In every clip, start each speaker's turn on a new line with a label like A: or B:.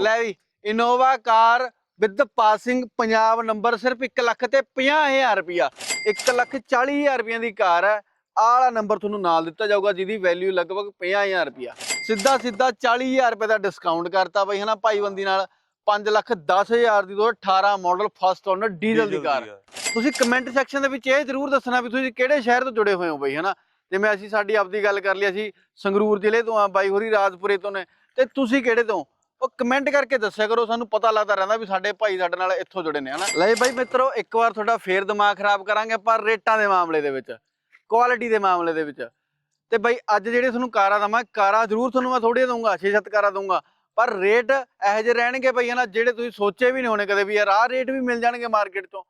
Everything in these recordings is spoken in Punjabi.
A: ਲੈ ਵੀ Innova car with passing Punjab number ਸਿਰਫ 1 ਲੱਖ ਤੇ 50000 ਰੁਪਿਆ 1 ਲੱਖ 40000 ਰੁਪਈਆਂ ਦੀ ਕਾਰ ਹੈ। ਆਹ ਵਾਲਾ ਨੰਬਰ ਤੁਹਾਨੂੰ ਨਾਲ ਦਿੱਤਾ ਜਾਊਗਾ ਜਿਹਦੀ ਵੈਲਿਊ ਲਗਭਗ 50000 ਰੁਪਿਆ ਸਿੱਧਾ ਸਿੱਧਾ 40000 ਰੁਪਏ ਦਾ ਡਿਸਕਾਊਂਟ ਕਰਤਾ ਬਈ ਹਨਾ ਭਾਈਬੰਦੀ ਨਾਲ। 5 ਲੱਖ 10000 ਦੀ 2018 ਮਾਡਲ ਫਸਟ ਓਨਰ ਡੀਜ਼ਲ ਦੀ ਕਾਰ। ਤੁਸੀਂ ਕਮੈਂਟ ਸੈਕਸ਼ਨ ਦੇ ਵਿੱਚ ਇਹ ਜ਼ਰੂਰ ਦੱਸਣਾ ਵੀ ਤੁਸੀਂ ਕਿਹੜੇ ਸ਼ਹਿਰ ਤੋਂ ਜੁੜੇ ਹੋਏ ਹੋ ਬਈ ਹਨਾ। ਜਿਵੇਂ ਅਸੀਂ ਸਾਡੀ ਆਪਦੀ ਗੱਲ ਕਰ ਲਈ ਅਸੀਂ ਸੰਗਰੂਰ ਜ਼ਿਲ੍ਹੇ ਤੋਂ ਆ ਬਾਈ ਹੋਰੀ ਰਾਜਪੁਰੇ ਤੋਂ ਨੇ। ਤੇ ਤੁਸੀਂ ਕਿਹੜੇ ਤੋਂ? ਉਹ ਕਮੈਂਟ ਕਰਕੇ ਦੱਸਿਆ ਕਰੋ, ਸਾਨੂੰ ਪਤਾ ਲੱਗਦਾ ਰਹਿੰਦਾ ਵੀ ਸਾਡੇ ਭਾਈ ਸਾਡੇ ਨਾਲ ਇੱਥੋਂ ਜੁੜੇ ਨੇ, ਹਨਾ? ਲੈ ਬਾਈ ਮਿੱਤਰੋ, ਇੱਕ ਵਾਰ ਤੁਹਾਡਾ ਫੇਰ ਦਿਮਾਗ ਖਰਾਬ ਕਰਾਂਗੇ ਪਰ ਰੇਟਾਂ ਦੇ ਮਾਮਲੇ ਦੇ ਵਿੱਚ ਕੁਆਲਿਟੀ ਦੇ ਮਾਮਲੇ ਦੇ ਵਿੱਚ। ਤੇ ਬਾਈ ਅੱਜ ਜਿਹੜੇ ਤੁਹਾਨੂੰ ਕਾਰਾਂ ਦਵਾਂ, ਕਾਰਾਂ ਜ਼ਰੂਰ ਤੁਹਾਨੂੰ ਮੈਂ ਥੋੜੀਆਂ ਦਊਂਗਾ 6-7 ਕਾਰਾਂ ਦਊਂਗਾ, ਪਰ ਰੇਟ ਇਹੋ ਜਿਹੇ ਰਹਿਣਗੇ ਬਈ, ਹਨਾ, ਜਿਹੜੇ ਤੁਸੀਂ ਸੋਚੇ ਵੀ ਨਹੀਂ ਹੋਣੇ ਕਦੇ ਵੀ, ਯਾਰ ਆਹ ਰੇਟ ਵੀ ਮਿਲ ਜਾਣਗੇ ਮਾਰਕੀਟ ਤੋਂ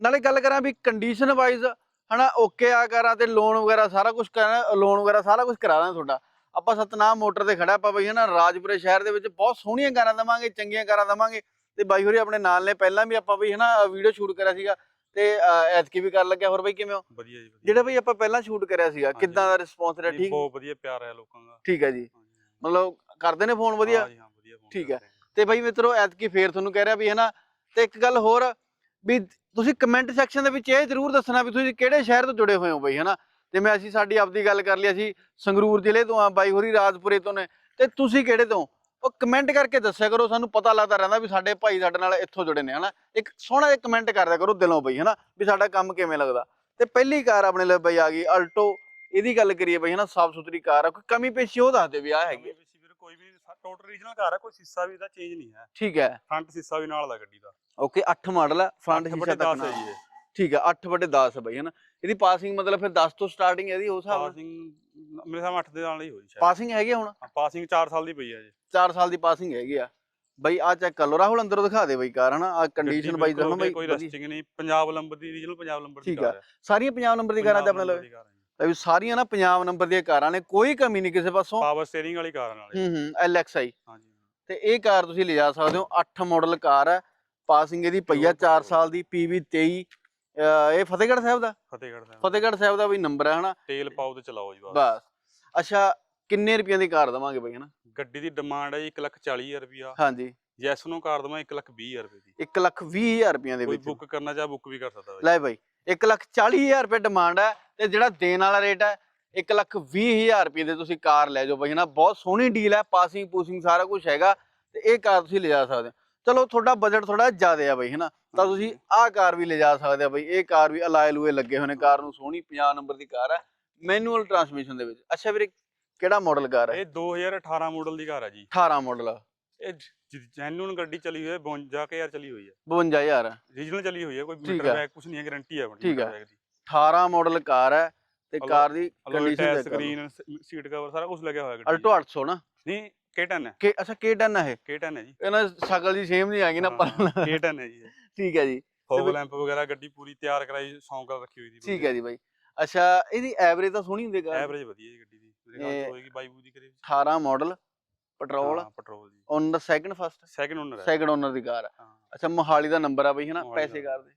A: ਨਾਲੇ ਗੱਲ ਕਰਾਂ ਵੀ ਕੰਡੀਸ਼ਨ ਵਾਈਜ਼ ਹਨਾ ਓਕੇ ਆ ਕਰਾਂ ਤੇ ਲੋਨ ਵਗੈਰਾ ਸਾਰਾ ਕੁਝ ਕਰਾਂ ਲੋਨ ਵਗੈਰਾ ਸਾਰਾ ਕੁਝ ਕਰਾ ਦਾਂ ਤੁਹਾਡਾ। ਆਪਾਂ ਸਤਨਾਮ ਮੋਟਰ ਤੇ ਖੜਾ ਆਪਾਂ ਬਈ ਹਨਾ ਰਾਜਪੁਰੇ ਸ਼ਹਿਰ ਦੇ ਵਿੱਚ ਬਹੁਤ ਸੋਹਣੀਆਂ ਕਾਰਾਂ ਦਵਾਂਗੇ ਚੰਗੀਆਂ ਕਾਰਾਂ ਦਵਾਂਗੇ। ਤੇ ਬਾਈ ਹੋਰੀ ਆਪਣੇ ਨਾਲ ਨੇ ਪਹਿਲਾਂ ਵੀ ਆਪਾਂ ਬਈ ਹਨਾ ਵੀਡੀਓ ਸ਼ੂਟ ਕਰਿਆ ਸੀਗਾ। ਤੇ ਐਤਕੀ ਵੀ ਕਰਨ ਲੱਗਿਆ ਹੋਰ ਬਈ ਕਿਵੇਂ ਹੋ?
B: ਵਧੀਆ ਜੀ
A: ਜਿਹੜਾ ਬਈ ਆਪਾਂ ਪਹਿਲਾਂ ਸ਼ੂਟ ਕਰਿਆ ਸੀਗਾ। ਕਿੱਦਾਂ ਦਾ ਰਿਸਪੌਂਸ ਰਿਹਾ? ਠੀਕ?
B: ਬਹੁਤ ਵਧੀਆ ਪਿਆਰ ਹੈ ਲੋਕਾਂ ਦਾ।
A: ਠੀਕ ਹੈ ਜੀ। ਮਤਲਬ ਕਰਦੇ ਨੇ ਫੋਨ ਵਧੀਆ?
B: ਹਾਂ ਜੀ ਹਾਂ ਵਧੀਆ
A: ਠੀਕ ਹੈ। ਤੇ ਬਾਈ ਮਿੱਤਰੋ ਐਤਕੀ ਫੇਰ ਤੁਹਾਨੂੰ ਕਹਿ ਰਿਹਾ ਵੀ ਹਨਾ ਤੇ ਇੱਕ ਗੱਲ ਹੋਰ ਵੀ ਤੁਸੀਂ ਕਮੈਂਟ ਸੈਕਸ਼ਨ ਦੇ ਵਿੱਚ ਇਹ ਜ਼ਰੂਰ ਦੱਸਣਾ ਵੀ ਤੁਸੀਂ ਕਿਹੜੇ ਸ਼ਹਿਰ ਤੋਂ ਜੁੜੇ ਹੋਏ ਹੋ ਬਈ ਹਨਾ? ਜਿਵੇਂ ਅਸੀਂ ਸਾਡੀ ਆਪਦੀ ਗੱਲ ਕਰ ਲਈ ਅਸੀਂ ਸੰਗਰੂਰ ਜ਼ਿਲ੍ਹੇ ਤੋਂ ਆ ਬਾਈ ਹੋਰੀ ਰਾਜਪੁਰੇ ਤੋਂ ਨੇ। ਤੇ ਤੁਸੀਂ ਕਿਹੜੇ ਤੋਂ? ਉਹ ਕਮੈਂਟ ਕਰਕੇ ਦੱਸਿਆ ਕਰੋ ਸਾਨੂੰ ਪਤਾ ਲੱਗਦਾ ਰਹਿੰਦਾ ਵੀ ਸਾਡੇ ਭਾਈ ਸਾਡੇ ਨਾਲ ਇੱਥੋਂ ਜੁੜੇ ਨੇ ਹਨਾ? ਇੱਕ ਸੋਹਣਾ ਜਿਹਾ ਕਮੈਂਟ ਕਰਦਿਆ ਕਰੋ ਦਿਲੋਂ ਬਈ ਹਨਾ? ਵੀ ਸਾਡਾ ਕੰਮ ਕਿਵੇਂ ਲੱਗਦਾ? ਤੇ ਪਹਿਲੀ ਕਾਰ ਆਪਣੇ ਲਈ ਬਈ ਆ ਗਈ ਅਲਟੋ ਇਹਦੀ ਗੱਲ ਕਰੀਏ ਬਈ ਹਨਾ? ਸਾਫ਼ ਸੁਥਰੀ ਕਾਰ ਆ ਕੋਈ ਕਮੀ ਪੇਸ਼ੀ ਉਹ ਦੱਸ ਦੇ ਵੀ ਆ ਹੈਗੀ ਆ।
B: ਕੋਈ ਵੀ ਟੋਟਲ ਰੀਜਨਲ ਕਾਰ ਹੈ ਕੋਈ ਸੀਸਾ ਵੀ ਇਹਦਾ ਚੇਂਜ ਨਹੀਂ ਹੈ।
A: ਠੀਕ ਹੈ।
B: ਫਰੰਟ ਸੀਸਾ ਵੀ ਨਾਲ ਦਾ ਗੱਡੀ ਦਾ।
A: ਓਕੇ 8 ਮਾਡਲ ਹੈ ਫਰੰਟ ਸ਼ੀਸ਼ਾ ਤੱਕ
B: ਹੈ
A: ਨਾਲ।
B: ਜੀ ਇਹ।
A: ਠੀਕ ਹੈ 8 ਬਟੇ 10 ਹੈ ਬਈ ਹਨਾ? ਇਹਦੀ ਪਾਸਿੰਗ ਮਤਲਬ ਫਿਰ 10 ਤੋਂ ਸਟਾਰਟਿੰਗ ਇਹਦੀ ਉਸ ਹਿਸਾਬ ਨਾਲ?
B: ਪਾਸਿੰਗ ਮੇਰੇ ਸਾਹਮਣੇ 8 ਦੇ ਨਾਲ ਹੀ ਹੋਈ ਸ਼ਾਇਦ।
A: ਪਾਸਿੰਗ ਹੈਗੀ ਆ ਹੁਣ?
B: ਪਾਸਿੰਗ 4 ਸਾਲ ਦੀ ਪਈ ਹੈ ਜੀ।
A: 4 ਸਾਲ ਦੀ ਪਾਸਿੰਗ ਹੈਗੀ ਆ। ਬਈ ਆ ਚੈੱਕ ਕਰ ਲੋ ਰਾਹੁਲ ਅੰਦਰੋਂ ਦਿਖਾ ਦੇ ਬਈ ਕਾਰ ਹਨਾ? ਆ ਕੰਡੀਸ਼ਨ ਬਾਈ
B: ਬਿਲਕੁਲ
A: ਦੱਸੋ ਬਈ
B: ਕੋਈ। ਰਸਟਿੰਗ ਨਹੀਂ ਪੰਜਾਬ ਨੰਬਰ ਦੀ ਰੀਜਨਲ ਪੰਜਾਬ ਨੰਬਰ ਦੀ
A: ਠੀਕ
B: ਕਾਰ ਹੈ।
A: ਸਾਰੀਆਂ ਪੰਜਾਬ ਨੰਬਰ ਦੀ ਕਾਰਾਂ ਤੇ ਆਪਣੇ ਲਵੇ। ਲੈ ਵੀ ਸਾਰੀਆਂ ਨਾ ਪੰਜਾਬ ਨੰਬਰ ਦੀਆਂ ਕਾਰਾਂ ਨੇ ਕੋਈ ਕਮੀ ਨਹੀਂ ਕਿਸੇ ਪਾਸੋਂ।
B: ਪਾਵਰ ਸਟੀਅਰਿੰਗ ਵਾਲੀ ਕਾਰ ਨਾਲ
A: ਹੂੰ। ਹੂੰ LXI
B: ਹਾਂਜੀ
A: ਤੇ ਇਹ ਕਾਰ ਤੁਸੀਂ ਲਿਜਾ ਸਕਦੇ ਹੋ 8 ਮਾਡਲ ਕਾਰ ਹੈ। ਪਾਸਿੰਗ ਇਹਦੀ ਪਈ ਆ 4 ਸਾਲ ਦੀ PV 23 ਇਹ ਫਤਿਹਗੜ੍ਹ ਸਾਹਿਬ ਦਾ?
B: ਫਤਿਹਗੜ੍ਹ ਸਾਹਿਬ
A: ਫਤਿਹਗੜ੍ਹ ਸਾਹਿਬ ਦਾ ਵੀ ਨੰਬਰ ਹੈ ਹਨਾ?
B: ਤੇਲ ਪਾਓ ਤੇ ਚਲਾਓ ਜੀ ਬਸ।
A: ਬਸ। ਅੱਛਾ ਕਿੰਨੇ ਰੁਪਈਆਂ ਦੀ ਕਾਰ ਦਵਾਂਗੇ ਬਈ ਹਨਾ?
B: ਗੱਡੀ ਦੀ ਡਿਮਾਂਡ ਹੈ ਜੀ 1,40,000 ਰੁਪਿਆ
A: ਹਾਂਜੀ।
B: ਜੈਸ ਨੂੰ ਕਾਰ ਦਵਾਂ 1,20,000 ਰੁਪਏ ਦੀ।
A: 1 ਲੱਖ 20 ਹਜ਼ਾਰ ਰੁਪਈਆਂ ਦੇ
B: ਕੋਈ
A: ਵਿੱਚ।
B: ਬੁੱਕ ਕਰਨਾ ਚਾਹ ਬੁੱਕ ਵੀ ਕਰ ਸਕਦਾ ਬਾਈ।
A: ਲੈ ਬਾਈ 1 ਲੱਖ 40 ਹਜ਼ਾਰ ਰੁਪਏ ਡਿਮਾਂਡ ਹੈ ਤੇ ਜਿਹੜਾ ਦੇਣ ਵਾਲਾ ਰੇਟ ਹੈ 1 ਲੱਖ 20 ਹਜ਼ਾਰ ਰੁਪਏ ਦੇ ਤੁਸੀਂ ਕਾਰ ਲੈ ਜਾਓ ਬਾਈ ਹਨਾ? ਬਹੁਤ ਸੋਹਣੀ ਡੀਲ ਹੈ ਪਾਸਿੰਗ ਪੂਸਿੰਗ ਸਾਰਾ ਕੁਝ ਹੈਗਾ ਤੇ ਇਹ ਕਾਰ ਤੁਸੀਂ ਲਿਜਾ ਸਕਦੇ ਹੋ। ਚਲੋ ਤੁਹਾਡਾ ਬਜਟ ਥੋੜਾ ਜ਼ਿਆਦਾ ਆ ਬਾਈ ਹਨਾ? ਤਾਂ ਤੁਸੀਂ ਆਹ ਕਾਰ ਵੀ ਲਿਜਾ ਸਕਦੇ ਆ ਬਾਈ ਇਹ ਕਾਰ ਵੀ ਅਲਾਏ ਲੂਏ ਲੱਗੇ ਹੋਏ ਨੇ ਕਾਰ ਨੂੰ ਸੋਹਣੀ 50 ਨੰਬਰ ਦੀ ਕਾਰ ਹੈ ਮੈਨੂਅਲ ਟਰਾਂਸਮਿਸ਼ਨ ਦੇ ਵਿੱਚ। ਅੱਛਾ ਵੀਰੇ ਕਿਹੜਾ ਮਾਡਲ ਕਾਰ ਹੈ
B: ਇਹ 2018 ਮਾਡਲ ਦੀ ਕਾਰ ਹੈ ਜੀ।
A: 18 ਮਾਡਲ
B: ਇਹ ਜੈਨੂਨ ਗੱਡੀ ਚਲੀ ਹੋਈ ਹੈ 52000 ਚਲੀ ਹੋਈ ਹੈ।
A: 52000
B: ਰੀਜਨਲ ਚਲੀ ਹੋਈ ਹੈ ਕੋਈ ਮੀਟਰ। ਬੈਗ ਕੁਝ ਨਹੀਂ ਹੈ ਗਾਰੰਟੀ ਹੈ
A: ਠੀਕ ਹੈ।
B: bag ਦੀ।
A: 18 ਮਾਡਲ ਕਾਰ ਹੈ ਤੇ ਕਾਰ ਦੀ ਕੰਡੀਸ਼ਨ
B: ਸਕਰੀਨ ਸੀਟ ਕਵਰ ਸਾਰਾ ਕੁਝ ਲੱਗਿਆ ਹੋਇਆ ਗੱਡੀ।
A: ਅਲਟੋ 800 ਨਾ?
B: ਨਹੀਂ K10 ਹੈ।
A: ਕਿ ਅੱਛਾ K10 ਹੈ ਇਹ।
B: K10 ਹੈ ਜੀ।
A: ਇਹਨਾਂ ਦੀ ਸ਼ਕਲ ਦੀ ਸੇਮ ਨਹੀਂ ਆ ਗਈ ਨਾ ਪਰ
B: K10 ਹੈ ਜੀ
A: ਠੀਕ ਹੈ ਜੀ।
B: ਫੋਗ
A: ਵੀ-
B: ਲੈਂਪ ਵਗੈਰਾ ਗੱਡੀ ਪੂਰੀ ਤਿਆਰ ਕਰਾਈ ਸੌਂਕਲ ਰੱਖੀ ਹੋਈ ਦੀ
A: ਠੀਕ ਹੈ ਜੀ ਬਾਈ। ਅੱਛਾ ਇਹਦੀ ਐਵਰੇਜ ਤਾਂ ਸੋਹਣੀ ਹੁੰਦੀ ਕਾਰ
B: ਐਵਰੇਜ ਵਧੀਆ ਜੀ ਗੱਡੀ ਦੀ। ਮੇਰੇ ਖਿਆਲ
A: ਇਹ-
B: ਚ ਹੋਏਗੀ 22 ਦੀ ਕਰੀਬ
A: 18 ਮਾਡਲ ਪੈਟਰੋਲ
B: ਪੈਟਰੋਲ ਜੀ।
A: Owner second first
B: second owner ਹੈ।
A: ਸੈਕੰਡ ਓਨਰ ਦੀ ਕਾਰ ਹੈ।
B: ਹਾਂ।
A: ਅੱਛਾ ਮੋਹਾਲੀ ਦਾ ਨੰਬਰ ਆ ਬਈ ਹਨਾ
B: ਮੋਹਾਲੀ
A: ਪੈਸੇ
B: ਦਾ।
A: ਕਾਰ ਦੇ।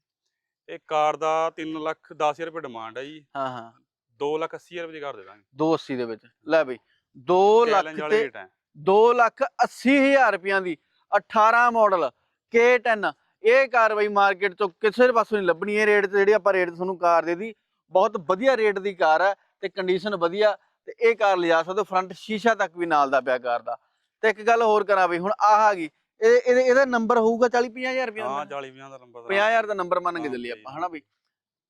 B: ਇਹ ਕਾਰ ਦਾ 3 ਲੱਖ 10000 ਰੁਪਏ ਡਿਮਾਂਡ ਹੈ ਜੀ।
A: ਹਾਂ ਹਾਂ।
B: 2 ਲੱਖ 80000 ਰੁਪਏ ਦੀ ਕਾਰ ਦੇ ਦਾਂਗੇ।
A: 280 ਦੇ ਵਿੱਚ। ਲੈ ਬਈ 2 ਲੱਖ ਤੇ 2 ਲੱਖ 80 ਹਜ਼ਾਰ ਰੁਪਈਆਂ ਦੀ 18 ਮਾਡਲ K10 ਇਹ ਕਾਰ ਬਈ ਮਾਰਕੀਟ ਤੋਂ ਕਿਸੇ ਪਾਸੋਂ ਨਹੀਂ ਲੱਭਣੀ। ਇਹ ਰੇਟ ਤੇ ਜਿਹੜੀ ਆਪਾਂ ਰੇਟ ਤੁਹਾਨੂੰ ਕਾਰ ਦੇ ਦੀ ਬਹੁਤ ਵਧੀਆ ਰੇਟ ਦੀ ਕਾਰ ਹੈ ਤੇ ਕੰਡੀਸ਼ਨ ਵਧੀਆ ਤੇ ਇਹ ਕਾਰ ਲਿਜਾ ਸਕਦੇ ਫਰੰਟ ਸ਼ੀਸ਼ਾ ਤੱਕ ਵੀ ਨਾਲ ਦਾ ਪਿਆ ਕਾਰ ਦਾ। ਤੇ ਇੱਕ ਗੱਲ ਹੋਰ ਕਰਾਂ ਬਈ ਹੁਣ ਆਹ ਆ ਗਈ। ਇਹ ਇਹਦੇ- ਇਹਦਾ ਨੰਬਰ ਹੋਊਗਾ 40 50000 ਰੁਪਏ
B: ਹਾਂ
A: ਦਾ
B: 40 50 ਦਾ ਨੰਬਰ
A: 50000 ਦਾ ਨੰਬਰ ਮੰਨ ਕੇ ਚੱਲੀ ਆਪਾਂ। ਹਨਾ ਬਈ?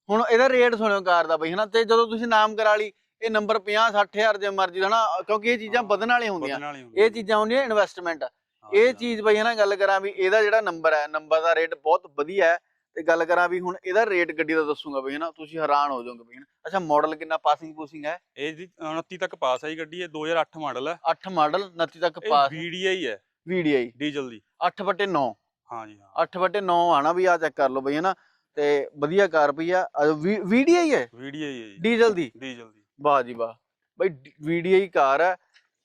A: ਹੁਣ ਇਹਦਾ ਰੇਟ ਸੁਣਿਓ ਕਾਰ ਦਾ ਬਈ ਹਨਾ? ਤੇ ਜਦੋਂ ਤੁਸੀਂ ਨਾਮ ਕਰਾ ਲਈ ਇਹ ਨੰਬਰ 50 60000 ਜੇ ਮਰਜ਼ੀ ਹਨਾ ਕਿਉਂਕਿ ਇਹ ਚੀਜ਼ਾਂ
B: ਹਾਂ,
A: ਵਧਣ ਵਾਲੀਆਂ ਹੁੰਦੀਆਂ। ਇਹ ਚੀਜ਼ਾਂ ਹੁੰਦੀਆਂ ਇਨਵੈਸਟਮੈਂਟ
B: ਹਾਂ,
A: ਇਹ
B: ਹਾਂ।
A: ਚੀਜ਼ ਬਈ ਹਨਾ ਗੱਲ ਕਰਾਂ ਵੀ ਇਹਦਾ ਜਿਹੜਾ ਨੰਬਰ ਹੈ ਨੰਬਰ ਦਾ ਰੇਟ ਬਹੁਤ ਵਧੀਆ ਹੈ। ਤੇ ਗੱਲ ਕਰਾਂ ਵੀ ਹੁਣ ਇਹਦਾ ਰੇਟ ਗੱਡੀ ਦਾ ਦੱਸੂਗਾ ਬਈ ਹਨਾ ਤੁਸੀਂ ਹੈਰਾਨ ਹੋ ਜਾਓਗੇ ਬਈ ਹਨਾ। ਅੱਛਾ ਮਾਡਲ ਕਿੰਨਾ ਪਾਸਿੰਗ ਪੂਸਿੰਗ ਹੈ?
B: ਇਹ ਜੀ 29 ਤੱਕ ਪਾਸ ਆਈ ਗੱਡੀ ਇਹ 2008 ਮਾਡਲ ਹੈ।
A: 8 ਮਾਡਲ 29 ਤੱਕ
B: ਇਹ
A: ਪਾਸ
B: VDI ਹੈ।
A: VDI
B: ਡੀਜ਼ਲ ਦੀ।
A: 8/9
B: ਹਾਂ ਜੀ ਹਾਂ।
A: 8/9 ਆਣਾ ਵੀ ਆ ਚੈੱਕ ਕਰ ਲਓ ਬਈ ਹਨਾ। ਤੇ ਵਧੀਆ ਕਾਰ ਪਈ ਆ। VDI ਹੈ?
B: VDI ਹੈ ਜੀ।
A: ਡੀਜ਼ਲ ਦੀ?
B: ਡੀਜ਼ਲ ਦੀ।
A: ਵਾਹ ਜੀ ਵਾਹ। ਬਈ VDI ਕਾਰ ਹੈ।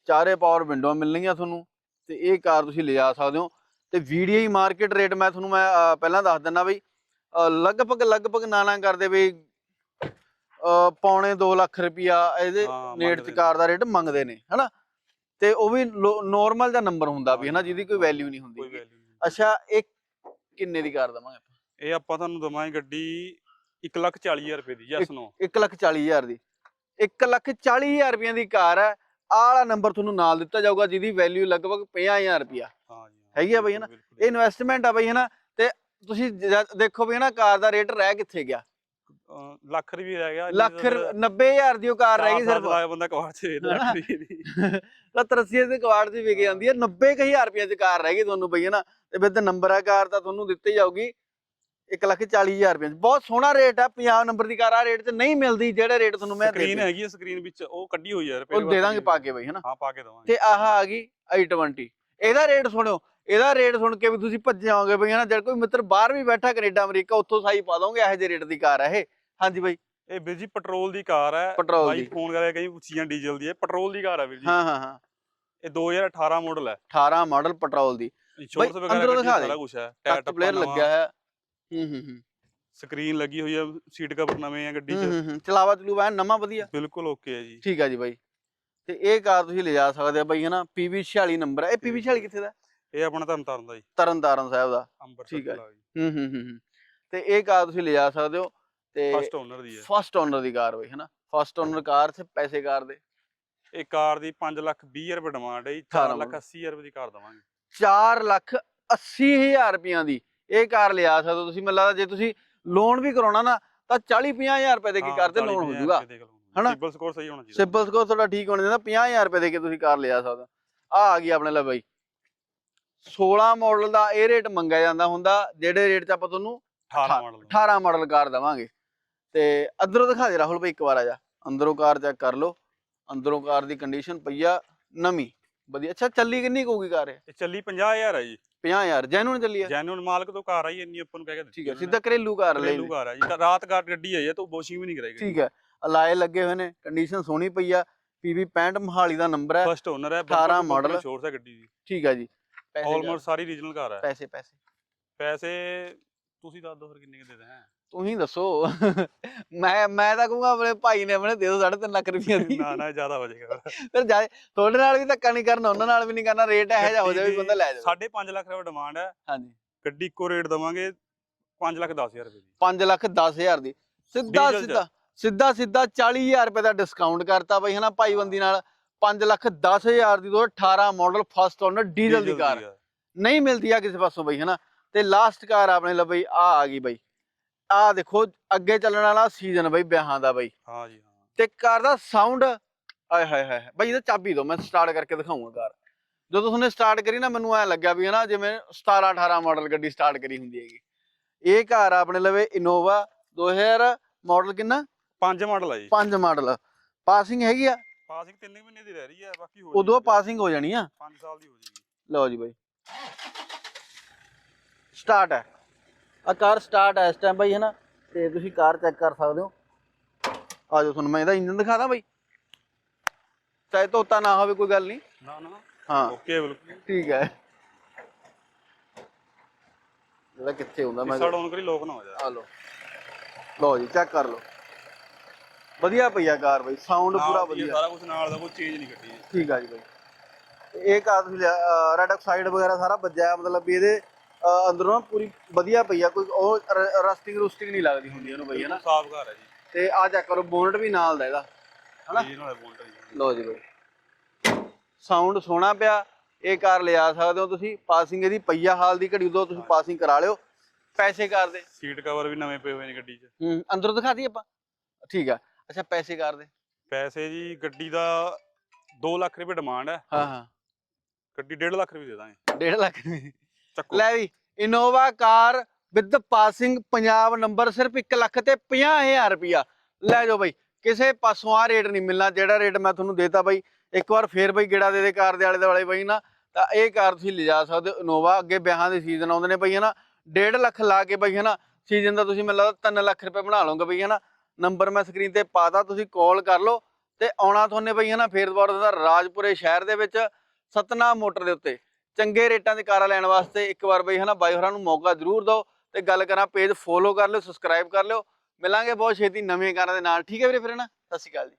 A: ਚਾਰੇ ਪਾਵਰ ਵਿੰਡੋ ਮਿਲਣਗੀਆਂ ਤੁਹਾਨੂੰ ਤੇ ਇਹ ਕਾਰ ਤੁਸੀਂ ਲਿਜਾ ਸਕਦੇ ਹੋ। ਤੇ VDI ਮਾਰਕੀਟ ਰੇਟ ਮੈਂ ਤੁਹਾਨੂੰ ਮੈਂ ਪਹਿਲਾਂ ਦੱਸ ਦਿੰਦਾ ਬਈ ਲਗਭਗ ਲਗਭਗ ਨਾ ਨਾ ਕਰਦੇ ਬਈ ਪੌਣੇ 2 ਲੱਖ ਰੁਪਿਆ ਇਹਦੇ ਨੇੜ ਚ। ਕਾਰ ਦਾ ਰੇਟ ਮੰਗਦੇ ਨੇ ਹਨਾ? ਤੇ ਉਹ ਵੀ ਨੋਰਮਲ ਦਾ ਨੰਬਰ ਹੁੰਦਾ ਵੀ ਹਨਾ ਜਿਹਦੀ ਕੋਈ ਵੈਲਿਊ ਨਹੀਂ ਹੁੰਦੀ। ਅੱਛਾ ਇਹ ਕਿੰਨੇ ਦੀ ਕਰ ਦਵਾਂਗੇ
B: ਇਹ ਆਪਾਂ ਤੁਹਾਨੂੰ ਦਵਾਂਗੇ ਗੱਡੀ 140000 ਰੁਪਏ ਦੀ ਜੈਸ ਨੋ।
A: 1 ਲੱਖ 40 ਹਜ਼ਾਰ ਦੀ। 1 ਲੱਖ 40 ਹਜ਼ਾਰ ਰੁਪਈਆਂ ਦੀ ਕਾਰ ਹੈ। ਆਹ ਵਾਲਾ ਨੰਬਰ ਤੁਹਾਨੂੰ ਨਾਲ ਦਿੱਤਾ ਜਾਊਗਾ ਜਿਹਦੀ ਵੈਲਿਊ ਲਗਭਗ 50000 ਰੁਪਿਆ
B: ਹਾਂ ਜੀ
A: ਹੈਗੀ ਆ ਬਈ ਹਨਾ? ਇਹ ਇਨਵੈਸਟਮੈਂਟ ਆ ਬਈ ਹਨਾ ਤੇ ਤੁਸੀਂ ਦੇਖੋ ਵੀ ਹਨਾ ਕਾਰ ਦਾ ਰੇਟ ਰਹਿ ਕਿੱਥੇ ਗਿਆ?
B: ਲੱਖ ਰੁਪਏ ਰਹਿ ਗਿਆ
A: ਲੱਖ 90000 ਦੀ ਉਹ ਕਾਰ ਰਹਿ ਗਈ ਸਿਰਫ।
B: ਲਾਇਆ ਬੰਦਾ ਕਵਾੜ ਚ ਲੱਖ ਰੁਪਏ ਦੀ।
A: 70 80 ਦੇ ਕਵਾੜ ਦੀ ਵਿਕ ਜਾਂਦੀ ਹੈ। 90000 ਰੁਪਏ ਚ ਕਾਰ ਰਹਿ ਗਈ ਤੁਹਾਨੂੰ ਬਈ ਹਨਾ ਤੇ ਵਿਦ ਨੰਬਰ ਆ ਕਾਰ ਤਾਂ ਤੁਹਾਨੂੰ ਦਿੱਤੀ ਜਾਊਗੀ। 1 ਲੱਖ 40000 ਰੁਪਏ ਬਹੁਤ ਸੋਹਣਾ ਰੇਟ ਆ 50 ਨੰਬਰ ਦੀ ਕਾਰ ਆ ਰੇਟ ਤੇ ਨਹੀਂ ਮਿਲਦੀ ਜਿਹੜੇ ਰੇਟ ਤੁਹਾਨੂੰ ਮੈਂ
B: ਸਕਰੀਨ। ਹੈਗੀ ਹੈ ਸਕਰੀਨ ਵਿੱਚ ਉਹ ਕੱਢੀ ਹੋਈ ਹੈ
A: ਉਹ ਦੇ ਦਾਂਗੇ ਪਾ ਕੇ ਬਈ ਹਨਾ?
B: ਹਾਂ ਪਾ ਕੇ ਦਵਾਂਗੇ।
A: ਤੇ ਆਹ ਆ ਗਈ i20 ਇਹਦਾ ਰੇਟ ਸੁਣਿਓ ਇਹਦਾ ਰੇਟ ਸੁਣ ਕੇ ਵੀ ਤੁਸੀਂ ਭੱਜ ਜਾਓਗੇ ਬਈ ਹਨਾ? ਜਦ ਕੋਈ ਮਿੱਤਰ ਬਾਹਰ ਵੀ ਬੈਠਾ ਕੈਨੇਡਾ ਅਮਰੀਕਾ ਉੱਥੋਂ ਸਾਈ ਪਾ ਦੋਗੇ ਇਹੋ ਜਿਹੇ ਰੇਟ ਦੀ ਕਾਰ ਹੈ ਇਹ। ਹਾਂਜੀ ਬਈ।
B: ਇਹ ਵੀਰ ਜੀ ਪੈਟਰੋਲ ਦੀ ਕਾਰ ਹੈ
A: ਪੈਟਰੋਲ ਦੀ।
B: ਫੋਨ ਕਰਿਆ ਕਈ ਪੁੱਛੀਆਂ ਡੀਜ਼ਲ ਦੀ। ਹੈ ਪੈਟਰੋਲ ਦੀ ਕਾਰ ਹੈ ਵੀਰ ਜੀ।
A: ਹਾਂ ਹਾਂ ਹਾਂ।
B: ਇਹ 2018 ਮਾਡਲ ਹੈ
A: 18 ਮਾਡਲ ਪੈਟਰੋਲ ਦੀ।
B: ਇੰਸ਼ੋਰੈਂਸ ਵਗੈਰਾ। ਸਾਰਾ ਕੁਝ ਹੈ
A: ਟੱਚ ਪਲੇਅਰ ਲੱਗਿਆ ਹੈ ਹੂੰ ਹੂੰ ਹੂੰ।
B: ਸਕਰੀਨ ਲੱਗੀ ਹੋਈ ਹੈ ਸੀਟ ਕਵਰ ਨਵੇਂ ਆ ਗੱਡੀ 'ਚ।
A: ਹੂੰ ਹੂੰ। ਚਲਾਵਾ ਚਲੂਵਾ ਨਵਾਂ ਵਧੀਆ?
B: ਬਿਲਕੁਲ ਓਕੇ ਹੈ ਜੀ।
A: ਠੀਕ ਆ ਜੀ ਬਾਈ। ਤੇ ਇਹ ਕਾਰ ਤੁਸੀਂ ਲਿਜਾ ਸਕਦੇ ਆ ਬਾਈ ਹਨਾ? PV 46 ਨੰਬਰ ਇਹ PV 46 ਕਿੱਥੇ ਦਾ?
B: ਇਹ ਆਪਣਾ ਤਰਨ ਤਾਰਨ ਦਾ ਜੀ।
A: ਤਰਨ ਤਾਰਨ ਸਾਹਿਬ ਦਾ। ਠੀਕ।
B: ਜ਼ਿਲ੍ਹਾ ਜੀ।
A: ਹੂੰ ਹੂੰ ਹੂੰ ਹੂੰ। ਤੇ ਇਹ ਕਾਰ ਤੁਸੀਂ ਲਿਜਾ ਸਕਦੇ ਹੋ ਤੇ
B: ਫਸਟ ਓਨਰ ਦੀ ਹੈ
A: ਫਸਟ ਓਨਰ ਦੀ ਕਾਰ ਬਈ ਹਨਾ? ਫਸਟ ਓਨਰ ਕਾਰ ਤੇ ਪੈਸੇ ਕਾਰ ਦੇ।
B: ਇਹ ਕਾਰ ਦੀ 5 ਲੱਖ 20 ਰੁਪਏ ਡਿਮਾਂਡ ਹੈ ਜੀ। 4
A: ਅਠਾਰਾਂ
B: ਲੱਖ 80 ਰੁਪਏ ਦੀ ਕਾਰ ਦਵਾਂਗੇ।
A: 4 ਲੱਖ 80 ਹਜ਼ਾਰ ਰੁਪਈਆਂ ਦੀ। ਇਹ ਕਾਰ ਲਿਆ ਸਕਦੇ ਹੋ ਤੁਸੀਂ ਮੈਨੂੰ ਲੱਗਦਾ ਜੇ ਤੁਸੀਂ ਲੋਨ ਵੀ ਕਰਾਉਣਾ ਨਾ ਤਾਂ 40 50 ਹਜ਼ਾਰ ਰੁਪਏ ਦੇ ਕੀ ਕਾਰ ਤੇ ਲੋਨ ਹੋ ਜਾਊਗਾ ਹਨਾ?
B: ਸਿਬਲ ਸਕੋਰ ਸਹੀ ਹੋਣਾ ਚਾਹੀਦਾ।
A: ਸਿਬਲ ਸਕੋਰ ਤੁਹਾਡਾ ਠੀਕ ਹੋਣਾ ਚਾਹੀਦਾ 50000 ਰੁਪਏ ਦੇ ਕੇ ਤੁਸੀਂ ਕਾਰ ਲਿਆ ਸਕਦੇ ਆ ਆ ਗਈ ਆਪਣੇ ਲਈ ਬਾਈ। 16 ਮਾਡਲ ਦਾ ਇਹ ਰੇਟ ਮੰਗਿਆ ਜਾਂਦਾ ਹੁੰਦਾ ਜਿਹੜੇ ਰੇਟ 'ਚ ਆਪਾਂ ਤੁਹਾਨੂੰ
B: 18 ਮਾਡਲ
A: 18 ਮਾਡਲ ਕਾਰ ਦਵਾਂਗੇ। ਤੇ ਅੰਦਰੋਂ ਦਿਖਾ ਦੇ ਰਾਹੁਲ ਭਾਈ ਇੱਕ ਵਾਰ ਆ ਜਾ। ਅੰਦਰੋਂ ਕਾਰ ਚੈੱਕ ਕਰ ਲਓ। ਅੰਦਰੋਂ ਕਾਰ ਦੀ ਕੰਡੀਸ਼ਨ ਪਈ ਆ ਨਵੀਂ। ਵਧੀਆ। ਅੱਛਾ ਚੱਲੀ ਕਿੰਨੀ ਕੂਗੀ ਕਾਰ ਇਹ?
B: ਇਹ ਚੱਲੀ 50000 ਹੈ ਜੀ।
A: 50000 ਜੈਨੂਨ ਚੱਲੀ ਆ।
B: ਜੈਨੂਨ ਮਾਲਕ ਤੋਂ ਕਾਰ ਆਈ ਇੰਨੀ ਆਪਾਂ ਨੂੰ ਕਹਿ ਕੇ ਦਿੱਤੀ
A: ਠੀਕ ਹੈ। ਸਿੱਧਾ ਘਰੇਲੂ ਕਾਰ ਲੈ
B: ਘਰੇਲੂ ਕਾਰ ਹੈ ਜੀ। ਰਾਤ ਕਾਰ ਗੱਡੀ ਆਈ ਹੈ ਤਾਂ ਵਾਸ਼ਿੰਗ ਵੀ ਨਹੀਂ ਕਰਾਈ
A: ਠੀਕ ਹੈ ਅਲਾਏ ਲੱਗੇ ਹੋਏ ਨੇ ਕੰਡੀਸ਼ਨ ਸੋਹਣੀ ਪਈ ਆ ਪੀਵੀ 65 ਮਹਾਲੀ ਦਾ ਨੰਬਰ ਹੈ
B: ਫਸਟ ਓਨਰ ਹੈ
A: 18 model।
B: ਸ਼ੋਰਸ ਹੈ ਗੱਡੀ ਦੀ।
A: ਠੀਕ ਹੈ ਜੀ
B: ਆਲਮੋਸਟ ਸਾਰੀ ਰੀਜਨਲ ਕਾਰ ਹੈ।
A: ਪੈਸੇ ਪੈਸੇ।
B: ਪੈਸੇ ਤੁਸੀਂ ਦੱਸ ਦਿਓ ਫਿਰ ਕਿੰਨੇ ਦੇ ਦੇ
A: ਤੂੰ ਹੀ ਦੱਸੋ। ਮੈਂ ਮੈਂ ਤਾਂ ਕਹੂੰਗਾ ਆਪਣੇ ਭਾਈ ਨੇ ਆਪਣੇ ਦੇ ਦਿਓ 3.5 ਲੱਖ ਰੁਪਏ ਦੀ।
B: ਨਾ ਨਾ ਜ਼ਿਆਦਾ ਹੋ ਜਾਏਗਾ।
A: ਫਿਰ ਜਾ ਤੁਹਾਡੇ ਨਾਲ ਵੀ ਧੱਕਾ ਨਹੀਂ ਕਰਨਾ ਉਹਨਾਂ ਨਾਲ ਵੀ ਨਹੀਂ ਕਰਨਾ ਰੇਟ ਇਹੋ ਜਿਹਾ ਹੋ ਜਾਵੇ ਵੀ ਬੰਦਾ ਲੈ ਜਾਵੇ।
B: 5.5 ਲੱਖ ਰੁਪਏ ਡਿਮਾਂਡ ਹੈ।
A: ਹਾਂਜੀ।
B: ਗੱਡੀ ਇੱਕੋ ਰੇਟ ਦਵਾਂਗੇ 5 ਲੱਖ 10000 ਰੁਪਏ ਦੀ।
A: 5 ਲੱਖ 10000 ਦੀ। ਸਿੱਧਾ। ਸਿੱਧਾ ਸਿੱਧਾ ਸਿੱਧਾ 40000 ਰੁਪਏ ਦਾ ਡਿਸਕਾਊਂਟ ਕਰਤਾ ਬਈ ਹਨਾ ਭਾਈਬੰਦੀ ਨਾਲ। 5 ਲੱਖ 10000 ਦੀ ਦੋ 18 ਮਾਡਲ ਫਸਟ ਓਨਰ ਡੀਜ਼ਲ ਦੀ ਕਾਰ। ਨਹੀਂ ਮਿਲਦੀ ਆ ਕਿਸੇ ਪਾਸੋਂ ਬਈ ਹਨਾ। ਤੇ ਲਾਸਟ ਕਾਰ ਆਪਣੇ ਲਈ ਬਈ ਆ ਆ ਗਈ ਬਈ। ਆ ਦੇਖੋ ਅੱਗੇ ਚੱਲਣ ਵਾਲਾ ਸੀਜ਼ਨ ਬਈ ਵਿਆਹਾਂ ਦਾ ਬਈ।
B: ਹਾਂ ਜੀ ਹਾਂ।
A: ਤੇ ਕਾਰ ਦਾ ਸਾਊਂਡ ਆਏ ਹਾਏ ਹਾਏ ਬਈ ਇਹਦਾ ਚਾਬੀ ਦਿਓ ਮੈਂ ਸਟਾਰਟ ਕਰਕੇ ਦਿਖਾਉਂਗਾ ਕਾਰ ਜਦੋਂ ਤੁਹਾਨੂੰ ਸਟਾਰਟ ਕਰੀ ਨਾ ਮੈਨੂੰ ਐ ਲੱਗਿਆ ਵੀ ਹਨਾ ਜਿਵੇਂ 17 18 ਮਾਡਲ ਗੱਡੀ ਸਟਾਰਟ ਕਰੀ ਹੁੰਦੀ ਹੈਗੀ। ਇਹ ਕਾਰ ਆ ਆਪਣੇ ਲਵੇ ਇਨੋਵਾ 2000 ਮਾਡਲ ਕਿੰਨਾ?
B: ਪੰਜ ਮਾਡਲ ਹੈ ਜੀ।
A: 5 ਮਾਡਲ ਪਾਸਿੰਗ ਹੈਗੀ ਆ?
B: ਪਾਸਿੰਗ 3 ਮਹੀਨੇ ਦੀ ਰਹਿ ਰਹੀ ਹੈ ਬਾਕੀ ਹੋ
A: ਉਦੋਂ ਪਾਸਿੰਗ ਹੋ ਜਾਣੀ ਆ।
B: 5 ਸਾਲ ਦੀ ਹੋ ਜਾਏਗੀ
A: ਲਓ ਜੀ ਬਾਈ। ਸਟਾਰਟ ਹੈ ਆ ਕਾਰ ਸਟਾਰਟ ਹੈ ਇਸ ਟਾਈਮ ਬਾਈ ਹੈ ਨਾ ਤੇ ਤੁਸੀਂ ਕਾਰ ਚੈੱਕ ਕਰ ਸਕਦੇ ਹੋ। ਆ ਜਾਓ ਤੁਹਾਨੂੰ ਮੈਂ ਇਹਦਾ ਇੰਜਨ ਦਿਖਾ ਦਾਂ ਬਾਈ। ਚਾਹੇ ਧੋਤਾ ਨਾ ਹੋਵੇ ਕੋਈ ਗੱਲ ਨਹੀਂ।
B: ਨਾ ਨਾ।
A: ਹਾਂ।
B: ਓਕੇ ਬਿਲਕੁਲ।
A: ਠੀਕ ਹੈ ਇਹਦਾ ਕਿੱਥੇ ਹੁੰਦਾ? ਮੈਂ
B: ਸੜ ਆਨ ਕਰੀ ਲੋਕ ਨਾ ਹੋ ਜਾ
A: ਆ ਲਓ। ਜੀ ਚੈੱਕ ਕਰ ਲਓ। ਵਧੀਆ ਪਈ ਆ ਕਾਰ ਬਾਈ ਸਾਊਂਡ ਪੂਰਾ ਵਧੀਆ
B: ਸਾਰਾ ਕੁਝ ਨਾਲ ਦਾ ਕੋਈ ਚੇਂਜ ਨਹੀਂ ਕੱਢੀ।
A: ਠੀਕ ਆ ਜੀ ਬਾਈ। ਇਹ ਕਾਰ ਤੁਸੀਂ ਰੈਡ ਆਕਸਾਈਡ ਵਗੈਰਾ ਸਾਰਾ ਵੱਜਿਆ ਮਤਲਬ ਵੀ ਇਹਦੇ ਅਹ, ਅੰਦਰੋਂ ਨਾ ਪੂਰੀ ਵਧੀਆ ਪਈ ਆ ਕੋਈ ਉਹ ਰਸਟਿੰਗ ਰੁਸਟਿੰਗ ਨਹੀਂ ਲੱਗਦੀ ਹੁੰਦੀ ਇਹਨੂੰ ਬਈ ਹਨਾ?
B: ਸਾਫ਼ ਘਰ ਹੈ ਜੀ।
A: ਤੇ ਆ ਚੈੱਕ ਕਰੋ ਬੋਨਟ ਵੀ ਨਾਲ ਦਾ ਇਹਦਾ ਹਨਾ?
B: ਇਹ ਨਾਲ ਬੋਲਟ ਜੀ।
A: ਲਓ ਜੀ ਬਾਈ। ਸਾਊਂਡ ਸੋਹਣਾ ਪਿਆ ਇਹ ਕਾਰ ਲਿਆ ਸਕਦੇ ਹੋ ਤੁਸੀਂ ਪਾਸਿੰਗ ਇਹਦੀ ਪਈਆ ਹਾਲ ਦੀ ਘੜੀ ਉਦੋਂ ਤੁਸੀਂ ਪਾਸਿੰਗ ਕਰਾ ਲਿਓ ਪੈਸੇ ਕਰ ਦੇ।
B: ਸੀਟ ਕਵਰ ਵੀ ਨਵੇਂ ਪਏ ਹੋਏ ਨੇ ਗੱਡੀ 'ਚ।
A: ਹੂੰ ਅੰਦਰੋਂ ਦਿਖਾ ਦਈਏ ਆਪਾਂ? ਠੀਕ ਆ ਅੱਛਾ ਪੈਸੇ ਕਰ ਦੇ।
B: ਪੈਸੇ ਜੀ ਗੱਡੀ ਦਾ 2 ਲੱਖ ਰੁਪਏ ਡਿਮਾਂਡ ਹੈ।
A: ਹਾਂ ਹਾਂ।
B: ਗੱਡੀ 1.5 ਲੱਖ ਰੁਪਏ ਦੇ ਦਾਂਗੇ।
A: 1.5 ਲੱਖ ਲੈ ਵੀ, Innova car with passing Punjab number ਸਿਰਫ 1 ਲੱਖ ਤੇ 50000 ਰੁਪਿਆ ਲੈ ਜਾਓ ਬਈ, ਕਿਸੇ ਪਾਸੋਂ ਆ ਰੇਟ ਨਹੀਂ ਮਿਲਣਾ, ਜਿਹੜਾ ਰੇਟ ਮੈਂ ਤੁਹਾਨੂੰ ਦੇਤਾ ਬਈ, ਇੱਕ ਵਾਰ ਫੇਰ ਬਈ ਗੇੜਾ ਦੇ ਦੇ ਕਾਰ ਦੇ ਆਲੇ ਦੁਆਲੇ ਬਈ ਨਾ, ਤਾਂ ਇਹ ਕਾਰ ਤੁਸੀਂ ਲਿਜਾ ਸਕਦੇ ਹੋ ਇਨੋਵਾ, ਅੱਗੇ ਵਿਆਹਾਂ ਦੇ ਸੀਜ਼ਨ ਆਉਂਦੇ ਨੇ ਬਈ, ਹਨਾ। 1.5 ਲੱਖ ਲਾ ਕੇ ਬਈ, ਹਨਾ ਸੀਜ਼ਨ ਦਾ ਤੁਸੀਂ ਮੈਨੂੰ ਲੱਗਦਾ 3 ਲੱਖ ਰੁਪਏ ਬਣਾ ਲਓਗੇ ਬਈ, ਹਨਾ। ਨੰਬਰ ਮੈਂ ਸਕਰੀਨ ਤੇ ਪਾਤਾ ਤੁਸੀਂ ਕਾਲ ਕਰ ਲਓ ਤੇ ਆਉਣਾ ਤੁਹਾਨੂੰ ਬਈ, ਹਨਾ, ਫੇਰ ਦੁਬਾਰਾ ਦਾ ਰਾਜਪੁਰੇ ਸ਼ਹਿਰ ਦੇ ਵਿੱਚ ਸਤਨਾ ਮੋਟਰ ਦੇ ਉੱਤੇ। ਚੰਗੇ ਰੇਟਾਂ 'ਤੇ ਕਾਰਾਂ ਲੈਣ ਵਾਸਤੇ ਇੱਕ ਵਾਰ ਬਈ ਹਨਾ ਬਾਈ ਹੋਰਾਂ ਨੂੰ ਮੌਕਾ ਜ਼ਰੂਰ ਦਿਓ ਤੇ ਗੱਲ ਕਰਾਂ ਪੇਜ ਫੋਲੋ ਕਰ ਲਿਓ ਸਬਸਕ੍ਰਾਈਬ ਕਰ ਲਿਓ। ਮਿਲਾਂਗੇ ਬਹੁਤ ਛੇਤੀ ਨਵੀਆਂ ਕਾਰਾਂ ਦੇ ਨਾਲ। ਠੀਕ ਹੈ ਵੀਰੇ ਫਿਰ ਹਨਾ? ਸਤਿ ਸ਼੍ਰੀ ਅਕਾਲ ਜੀ।